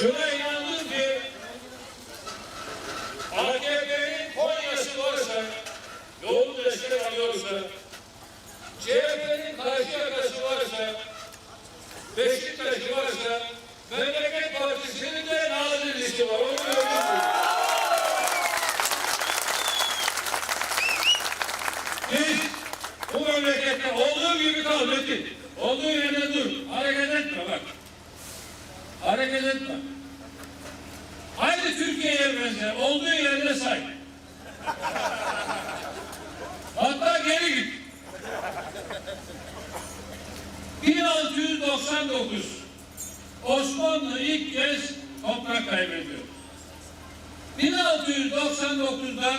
Şuna inandım ki AKP'nin Konya'sı varsa, yolu destek alıyorsa, CHP'nin Karşıyaka'sı varsa, Beşiktaş'ı varsa, Memleket Partisi'nin de Nazilli'si var. Onu gördüm. Biz bu memlekette olduğu gibi kal Metin. Olduğu yerde dur. Hareket etme bak. Hareket etme. Aynı Türkiye'ye benzer. Olduğu yerde say. Hatta geri git. 1699 Osmanlı ilk kez toprak kaybediyor. 1699'dan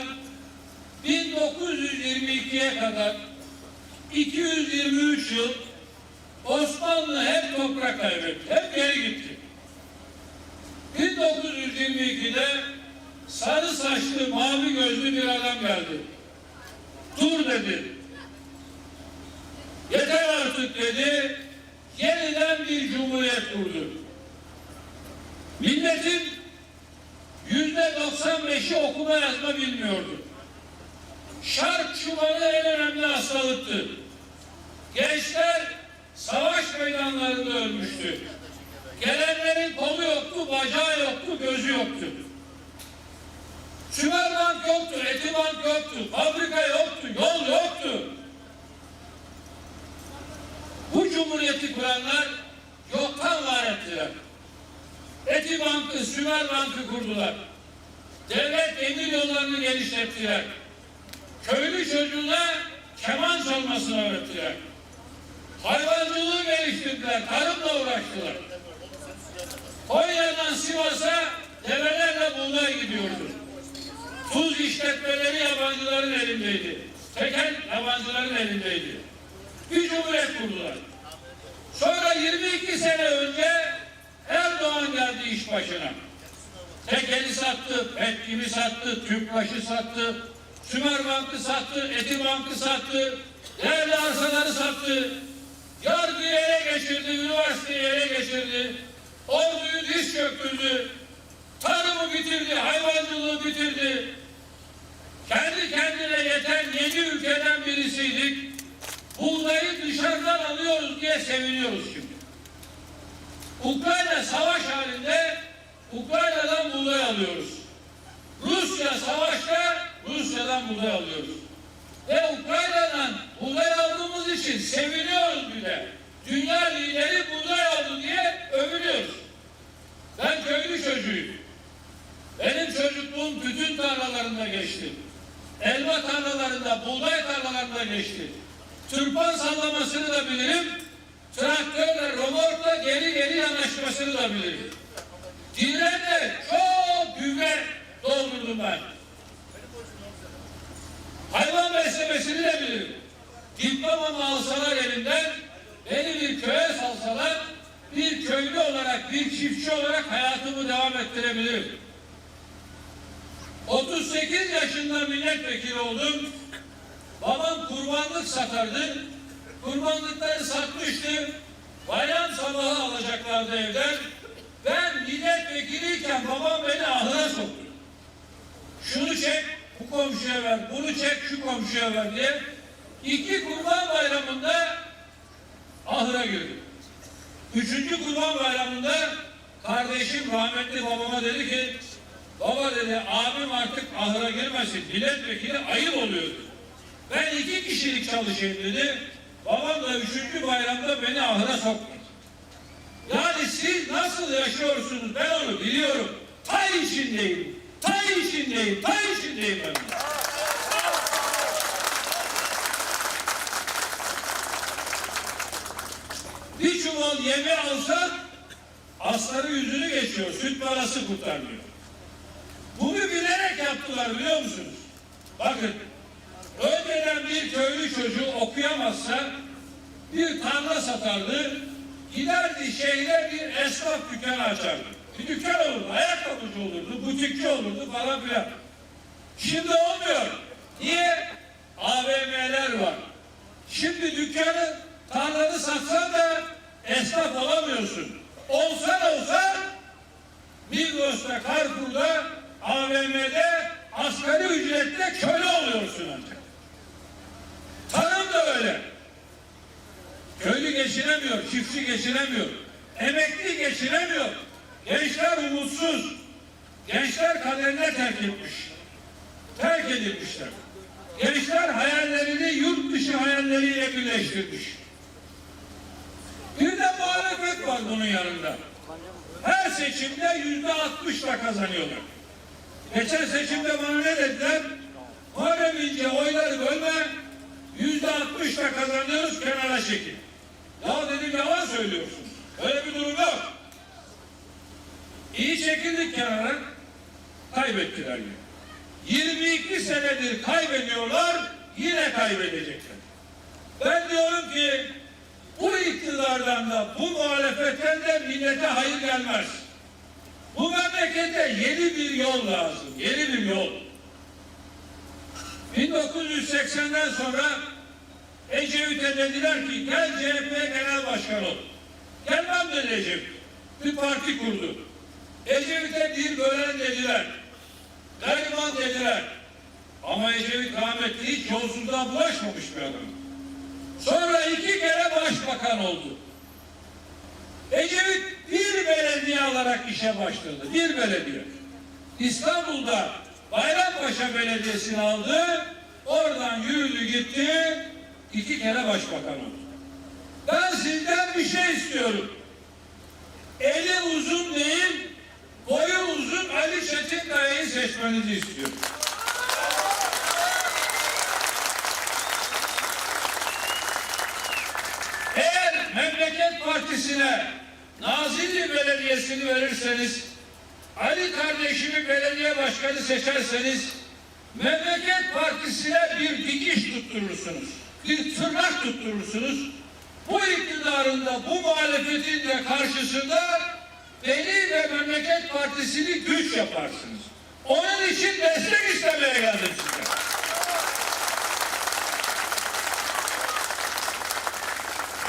1922'ye kadar 223 yıl Osmanlı hep toprak kaybetti. Hep geri gitti. 1922'de sarı saçlı mavi gözlü bir adam geldi. Dur dedi. Yeter artık dedi. Yeniden bir cumhuriyet kurdu. Milletin yüzde 95'i okuma yazma bilmiyordu. Şark çuvalı en önemli hastalıktı. Gençler savaş meydanlarında ölmüştü. Gelenlerin kolu yoktu, bacağı yoktu, gözü yoktu. Sümerbank yoktu, Etibank yoktu, fabrika yoktu, yol yoktu. Bu cumhuriyeti kuranlar yoktan var ettiler. Etibank'ı, Sümerbank'ı kurdular. Devlet demir yollarını genişlettiler. Köylü çocuğuna keman çalmasını öğrettiler. Hayvancılığı geliştirdiler, tarımla uğraştılar. Konya'dan Sivas'a develerle buğday gidiyordu. Tuz işletmeleri yabancıların elindeydi. Tekel yabancıların elindeydi. Bir cumhuriyet kurdular. Sonra 22 sene önce Erdoğan geldi iş başına. Tekeli sattı, Petkim'i sattı, Tüpraş'ı sattı, Sümerbank'ı sattı, Etibank'ı sattı, değerli arsaları sattı. Yargıyı ele geçirdi, üniversiteyi ele geçirdi. Orduyu diş çöktürdü. Tarımı bitirdi, hayvancılığı bitirdi. Kendi kendine yeten yedi ülkeden birisiydik. Buğdayı dışarıdan alıyoruz diye seviniyoruz şimdi. Ukrayna savaş halinde Ukrayna'dan buğday alıyoruz. Rusya savaşta Rusya'dan buğday alıyoruz. Ve Ukrayna'dan buğday aldığımız için seviniyoruz bile. Dünya lideri buğday aldı diye övünüyoruz. Ben köylü çocuğuyum. Benim çocukluğum bütün tarlalarında geçti. Elma tarlalarında, buğday tarlalarında geçti. Tırpan sallamasını da bilirim. Traktörle, romorkla geri geri yanaşmasını da bilirim. Dinlerle çok gübre doldurdum ben. Hayvan beslemesini de bilirim. Diplomamı alsalar elimden, beni bir köye salsalar, bir köylü olarak, bir çiftçi olarak hayatımı devam ettirebilirim. 38 yaşında milletvekili oldum. Babam kurbanlık satardı. Kurbanlıkları satmıştı. Bayram sabahı alacaklardı evden. Ben milletvekiliyken babam beni ahıra soktu. Şunu çek, bu komşuya ver, bunu çek, şu komşuya ver diye. İki kurban bayramında ahıra girdim. Üçüncü kurban bayramında kardeşim rahmetli babama dedi ki baba dedi abim artık ahıra girmesin milletvekili ayıp oluyor. Ben iki kişilik çalışayım dedi. Babam da üçüncü bayramda beni ahıra soktu. Yani siz nasıl yaşıyorsunuz ben onu biliyorum. Tay içindeyim. Tay içindeyim. Tay içindeyim ben. Bir çuval yeme alsak asları yüzünü geçiyor. Süt parası kurtarmıyor. Bunu bilerek yaptılar biliyor musunuz? Bakın önceden bir köylü çocuğu okuyamazsa bir tarla satardı. Giderdi şehre bir esnaf dükkanı açardı. Bir dükkan olurdu, ayakkabıcı olurdu, butikçi olurdu falan filan. Şimdi olmuyor. Niye? AVM'ler var. Şimdi dükkanı, tarlanı satsan da esnaf olamıyorsun. Olsan olsa Migros'ta, Carrefour'da, AVM'de asgari ücretle köle oluyorsun ancak. Tarım da öyle. Köylü geçinemiyor, çiftçi geçinemiyor, emekli geçinemiyor. Gençler umutsuz. Gençler kaderine terk etmiş. Terk edilmişler. Gençler hayallerini yurt dışı hayalleriyle birleştirmiş. Bir de muhalefet var bunun yanında. Her seçimde yüzde altmışla kazanıyorlar. Geçen seçimde bana ne dediler? Muharrem İnce oyları bölme, yüzde altmışla kazanıyoruz kenara çekil. Ya dedim yalan söylüyorsun. Öyle bir durum yok. İyi çekildik kenara, kaybettiler yine. 22 senedir kaybediyorlar, yine kaybedecekler. Ben diyorum ki bu iktidardan da bu muhalefetten de millete hayır gelmez. Bu memlekete yeni bir yol lazım, yeni bir yol. 1980'den sonra Ecevit'e dediler ki gel CHP genel başkan ol. Gelmem dedi Ecevit. Bir parti kurdu. Ecevit'e bir bölen dediler. Gariban dediler. Ama Ecevit rahmetli hiç yolsuzluğa bulaşmamış bir adam. Sonra iki kere başbakan oldu. Ecevit bir belediye alarak işe başladı. Bir belediye. İstanbul'da Bayrampaşa Belediyesi'ni aldı. Oradan yürüdü gitti. iki kere başbakan oldu. Ben sizden bir şey istiyorum. Eli uzun değil, boyu uzun Ali Çetinkaya'yı seçmenizi istiyorum. Eğer Memleket Partisi'ne Nazilli Belediyesi'ni verirseniz, Ali kardeşimi belediye başkanı seçerseniz, Memleket Partisi'ne bir dikiş tutturursunuz, bir tırnak tutturursunuz. Bu iktidarın da bu muhalefetin de karşısında beni ve Memleket Partisi'ni güç yaparsınız. Onun için destek istemeye geldim size.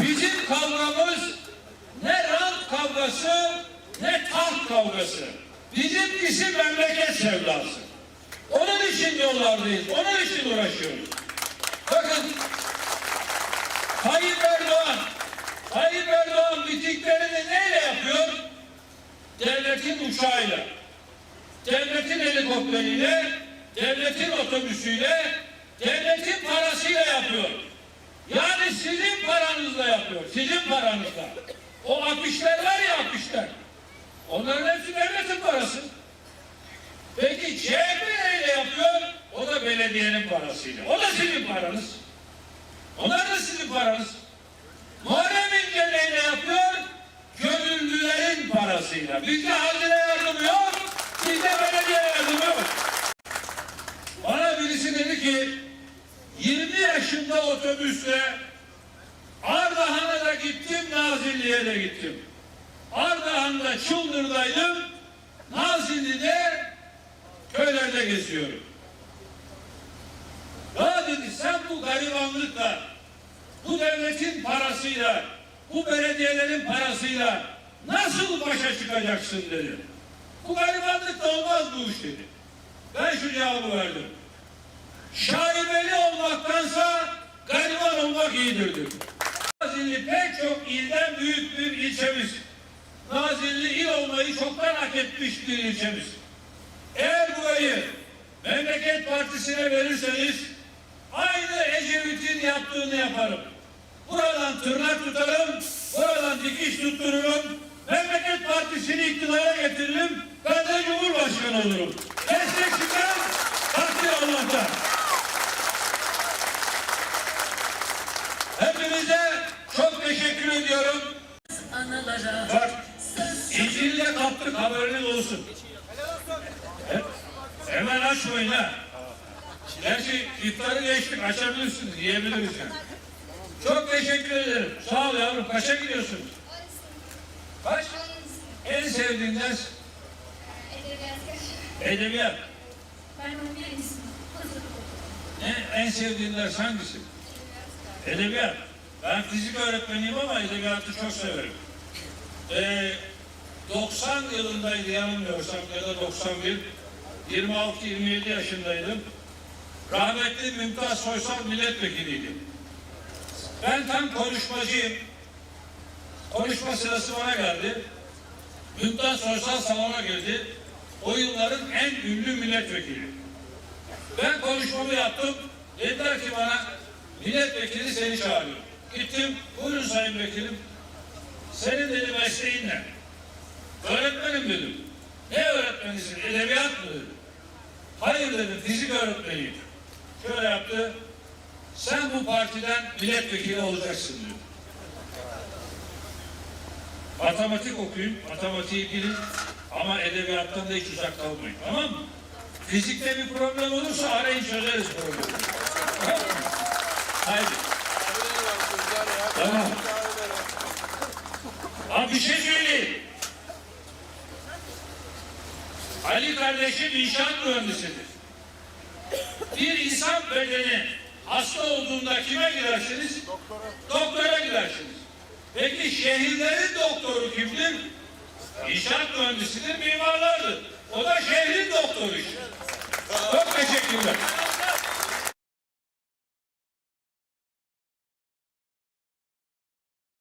Bizim kavgamız ne rant kavgası ne taht kavgası. Bizimkisi memleket sevdası. Onun için yollardayız. Onun için uğraşıyoruz. Bakın Tayyip Erdoğan Tayyip Erdoğan mitinglerini neyle yapıyor? Devletin uçağıyla, devletin helikopteriyle, devletin otobüsüyle, devletin parasıyla yapıyor. Yani sizin paranızla yapıyor. Sizin paranızla. O afişler var ya afişler. Onların hepsi devletin parası. Peki CHP neyle yapıyor? O da belediyenin parasıyla. O da sizin paranız. Onlar da sizin paranız. Muharrem İnce neyle yapıyor? Gönüllülerin parasıyla. Bizde hazine yardımı yok. Bizde belediye yardımı yok. Bana birisi dedi ki 20 yaşında otobüsle Ardahan'a da gittim, Nazilli'ye de gittim. Ardahan'da Çıldır'daydım, Nazilli'de köylerde geziyorum. Ya dedi sen bu garibanlıkla, bu devletin parasıyla, bu belediyelerin parasıyla nasıl başa çıkacaksın dedi. Bu garibanlıkla olmaz bu iş dedi. Ben şu cevabı verdim. Şaibeli olmaktansa gariban olmak iyidir dedi. Nazilli pek çok ilden büyük bir ilçemiz. Nazilli il olmayı çoktan hak etmiş bir ilçemiz. Eğer burayı Memleket Partisi'ne verirseniz aynı Ecevit'in yaptığını yaparım. Buradan tırnak tutarım, buradan dikiş tuttururum. Memleket Partisi'ni iktidara getiririm. Ben de Cumhurbaşkanı olurum. Destek sizden, takdir Allah'tan. Hepinize çok teşekkür ediyorum. Anılara Bak, söz İncil'de kaptık haberiniz olsun. He- Hemen açmayın ha. Gerçi iftarı geçtik açabilirsiniz, yiyebiliriz yani. Çok teşekkür ederim. Sağ ol yavrum. Kaça gidiyorsunuz? Kaç? En sevdiğin ders edebiyat. Ne, en sevdiğin ders hangisi? Edebiyat. Ben fizik öğretmeniyim ama edebiyatı çok severim. Ee, 90 yılındaydı yanılmıyorsam ya da 91. 26-27 yaşındaydım. Rahmetli Mümtaz Soysal milletvekiliydi. Ben tam konuşmacıyım. Konuşma sırası bana geldi. Mümtaz Soysal salona girdi. O yılların en ünlü milletvekili. Ben konuşmamı yaptım. Dediler ki bana milletvekili seni çağırıyor. Gittim. Buyurun sayın vekilim. Senin dedi mesleğin ne? Öğretmenim dedim. Ne öğretmenisin? Edebiyat mı dedim. Hayır dedim. Fizik öğretmeniyim. Şöyle yaptı. Sen bu partiden milletvekili olacaksın diyor. Matematik okuyun, matematiği bilin ama edebiyattan da hiç uzak kalmayın. Tamam mı? Fizikte bir problem olursa arayın çözeriz problemi. Tamam. Abi bir şey söyleyeyim. Ali kardeşim inşaat mühendisidir. Bir insan bedeni hasta olduğunda kime gidersiniz? Doktora. Doktora gidersiniz. Peki şehirlerin doktoru kimdir? İnşaat mühendisidir, mimarlardır. O da şehrin doktoru işte. Çok teşekkürler.